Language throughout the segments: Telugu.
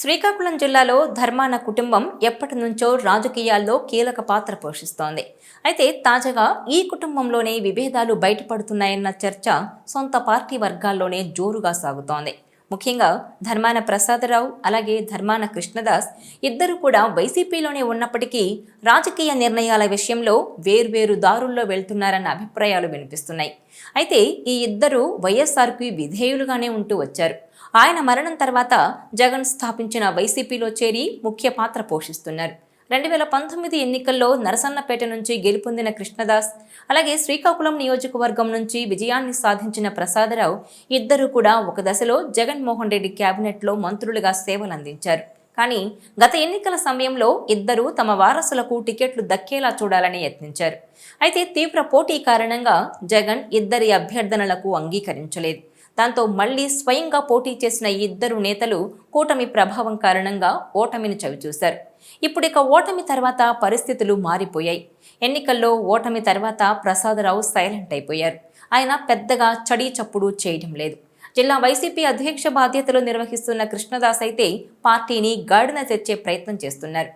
శ్రీకాకుళం జిల్లాలో ధర్మాన కుటుంబం ఎప్పటి నుంచో రాజకీయాల్లో కీలక పాత్ర పోషిస్తోంది. అయితే తాజాగా ఈ కుటుంబంలోనే విభేదాలు బయటపడుతున్నాయన్న చర్చ సొంత పార్టీ వర్గాల్లోనే జోరుగా సాగుతోంది. ముఖ్యంగా ధర్మాన ప్రసాదరావు అలాగే ధర్మాన కృష్ణదాస్ ఇద్దరు కూడా వైసీపీలోనే ఉన్నప్పటికీ రాజకీయ నిర్ణయాల విషయంలో వేర్వేరు దారుల్లో వెళ్తున్నారన్న అభిప్రాయాలు వినిపిస్తున్నాయి. అయితే ఈ ఇద్దరు వైఎస్ఆర్కి విధేయులుగానే ఉంటూ వచ్చారు. ఆయన మరణం తర్వాత జగన్ స్థాపించిన వైసీపీలో చేరి ముఖ్య పాత్ర పోషిస్తున్నారు. రెండు వేల పంతొమ్మిది ఎన్నికల్లో నరసన్నపేట నుంచి గెలుపొందిన కృష్ణదాస్ అలాగే శ్రీకాకుళం నియోజకవర్గం నుంచి విజయాన్ని సాధించిన ప్రసాదరావు ఇద్దరు కూడా ఒక దశలో జగన్మోహన్ రెడ్డి కేబినెట్లో మంత్రులుగా సేవలందించారు. కానీ గత ఎన్నికల సమయంలో ఇద్దరు తమ వారసులకు టికెట్లు దక్కేలా చూడాలని యత్నించారు. అయితే తీవ్ర పోటీ కారణంగా జగన్ ఇద్దరి అభ్యర్థనలకు అంగీకరించలేదు. దాంతో మళ్ళీ స్వయంగా పోటీ చేసిన ఈ ఇద్దరు నేతలు కూటమి ప్రభావం కారణంగా ఓటమిని చవిచూశారు. ఇప్పుడిక ఓటమి తర్వాత పరిస్థితులు మారిపోయాయి. ఎన్నికల్లో ఓటమి తర్వాత ప్రసాదరావు సైలెంట్ అయిపోయారు. ఆయన పెద్దగా చడీ చప్పుడు చేయడం లేదు. జిల్లా వైసీపీ అధ్యక్ష బాధ్యతలు నిర్వహిస్తున్న కృష్ణదాస్ అయితే పార్టీని గాడిన తెచ్చే ప్రయత్నం చేస్తున్నారు.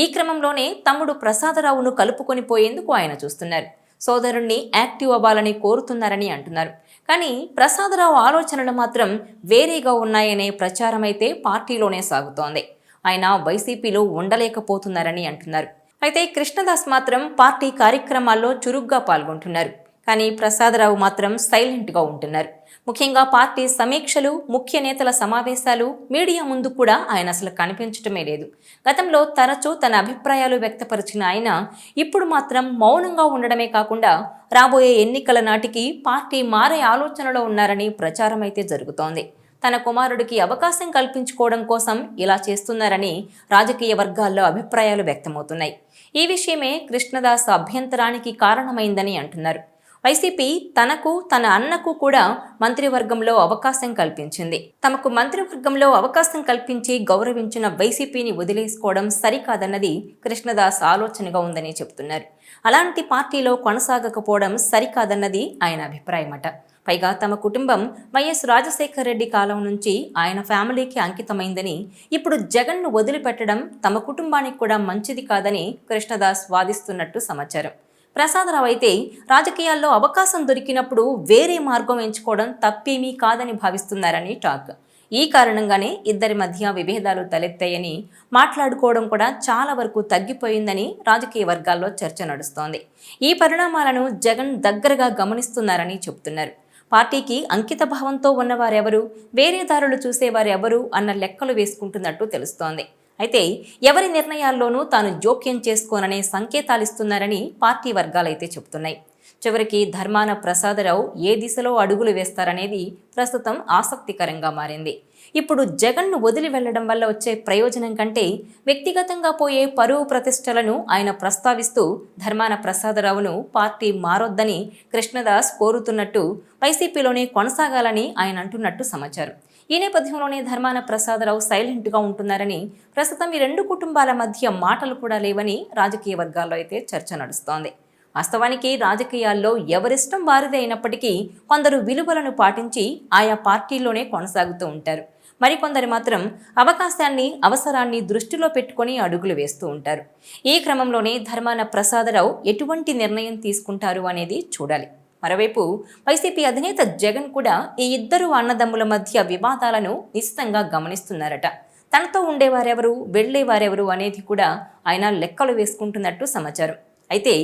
ఈ క్రమంలోనే తమ్ముడు ప్రసాదరావును కలుపుకొని పోయేందుకు ఆయన చూస్తున్నారు. సోదరుణ్ణి యాక్టివ్ అవ్వాలని కోరుతున్నారని అంటున్నారు. కానీ ప్రసాదరావు ఆలోచనలు మాత్రం వేరేగా ఉన్నాయనే ప్రచారం అయితే పార్టీలోనే సాగుతోంది. ఆయన వైసీపీలో ఉండలేకపోతున్నారని అంటున్నారు. అయితే కృష్ణదాస్ మాత్రం పార్టీ కార్యక్రమాల్లో చురుగ్గా పాల్గొంటున్నారు. కానీ ప్రసాదరావు మాత్రం సైలెంట్గా ఉంటున్నారు. ముఖ్యంగా పార్టీ సమీక్షలు ముఖ్య నేతల సమావేశాలు మీడియా ముందు కూడా ఆయన అసలు కనిపించటమే లేదు. గతంలో తరచూ తన అభిప్రాయాలు వ్యక్తపరిచిన ఆయన ఇప్పుడు మాత్రం మౌనంగా ఉండడమే కాకుండా రాబోయే ఎన్నికల నాటికి పార్టీ మారే ఆలోచనలో ఉన్నారని ప్రచారం అయితే జరుగుతోంది. తన కుమారుడికి అవకాశం కల్పించుకోవడం కోసం ఇలా చేస్తున్నారని రాజకీయ వర్గాల్లో అభిప్రాయాలు వ్యక్తమవుతున్నాయి. ఈ విషయమే కృష్ణదాస్ అభ్యంతరానికి కారణమైందని అంటున్నారు. వైసీపీ తనకు తన అన్నకు కూడా మంత్రివర్గంలో అవకాశం కల్పించింది. తమకు మంత్రివర్గంలో అవకాశం కల్పించి గౌరవించిన వైసీపీని వదిలేసుకోవడం సరికాదన్నది కృష్ణదాస్ ఆలోచనగా ఉందని చెబుతున్నారు. అలాంటి పార్టీలో కొనసాగకపోవడం సరికాదన్నది ఆయన అభిప్రాయమట. పైగా తమ కుటుంబం వైఎస్ రాజశేఖర రెడ్డి కాలం నుంచి ఆయన ఫ్యామిలీకి అంకితమైందని ఇప్పుడు జగన్ను వదిలిపెట్టడం తమ కుటుంబానికి కూడా మంచిది కాదని కృష్ణదాస్ వాదిస్తున్నట్టు సమాచారం. ప్రసాదరావు అయితే రాజకీయాల్లో అవకాశం దొరికినప్పుడు వేరే మార్గం ఎంచుకోవడం తప్పేమీ కాదని భావిస్తున్నారని టాక్. ఈ కారణంగానే ఇద్దరి మధ్య విభేదాలు తలెత్తాయని మాట్లాడుకోవడం కూడా చాలా వరకు తగ్గిపోయిందని రాజకీయ వర్గాల్లో చర్చ నడుస్తోంది. ఈ పరిణామాలను జగన్ దగ్గరగా గమనిస్తున్నారని చెబుతున్నారు పార్టీకి అంకిత భావంతో ఉన్నవారెవరు వేరే దారులు చూసేవారెవరు అన్న లెక్కలు వేసుకుంటున్నట్టు తెలుస్తోంది. అయితే ఎవరి నిర్ణయాల్లోనూ తాను జోక్యం చేసుకోననే సంకేతాలిస్తున్నారని పార్టీ వర్గాలైతే చెబుతున్నాయి. చివరికి ధర్మాన ప్రసాదరావు ఏ దిశలో అడుగులు వేస్తారనేది ప్రస్తుతం ఆసక్తికరంగా మారింది. ఇప్పుడు జగన్ను వదిలి వెళ్ళడం వల్ల వచ్చే ప్రయోజనం కంటే వ్యక్తిగతంగా పోయే పరువు ప్రతిష్టలను ఆయన ప్రస్తావిస్తూ ధర్మాన ప్రసాదరావును పార్టీ మారొద్దని కృష్ణదాస్ కోరుతున్నట్టు వైసీపీలోనే కొనసాగాలని ఆయన అంటున్నట్టు సమాచారం. ఈ నేపథ్యంలోనే ధర్మాన ప్రసాదరావు సైలెంట్గా ఉంటున్నారని ప్రస్తుతం ఈ రెండు కుటుంబాల మధ్య మాటలు కూడా లేవని రాజకీయ వర్గాల్లో అయితే చర్చ నడుస్తోంది. వాస్తవానికి రాజకీయాల్లో ఎవరిష్టం వారిదే అయినప్పటికీ కొందరు విలువలను పాటించి ఆయా పార్టీల్లోనే కొనసాగుతూ ఉంటారు. మరికొందరు మాత్రం అవకాశాన్ని అవసరాన్ని దృష్టిలో పెట్టుకొని అడుగులు వేస్తూ ఉంటారు. ఈ క్రమంలోనే ధర్మాన ప్రసాదరావు ఎటువంటి నిర్ణయం తీసుకుంటారు అనేది చూడాలి. మరోవైపు వైసీపీ అధినేత జగన్ కూడా ఈ ఇద్దరు అన్నదమ్ముల మధ్య వివాదాలను నిశ్చితంగా గమనిస్తున్నారట. తనతో ఉండేవారెవరు వెళ్ళేవారెవరు అనేది కూడా ఆయన లెక్కలు వేసుకుంటున్నట్టు సమాచారం. అయితే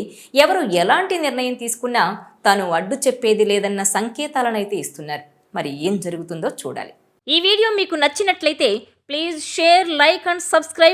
ఎవరు ఎలాంటి నిర్ణయం తీసుకున్నా తాను అడ్డు చెప్పేది లేదన్న సంకేతాలనైతే ఇస్తున్నారు. మరి ఏం జరుగుతుందో చూడాలి. ఈ వీడియో మీకు నచ్చినట్లయితే please share like and subscribe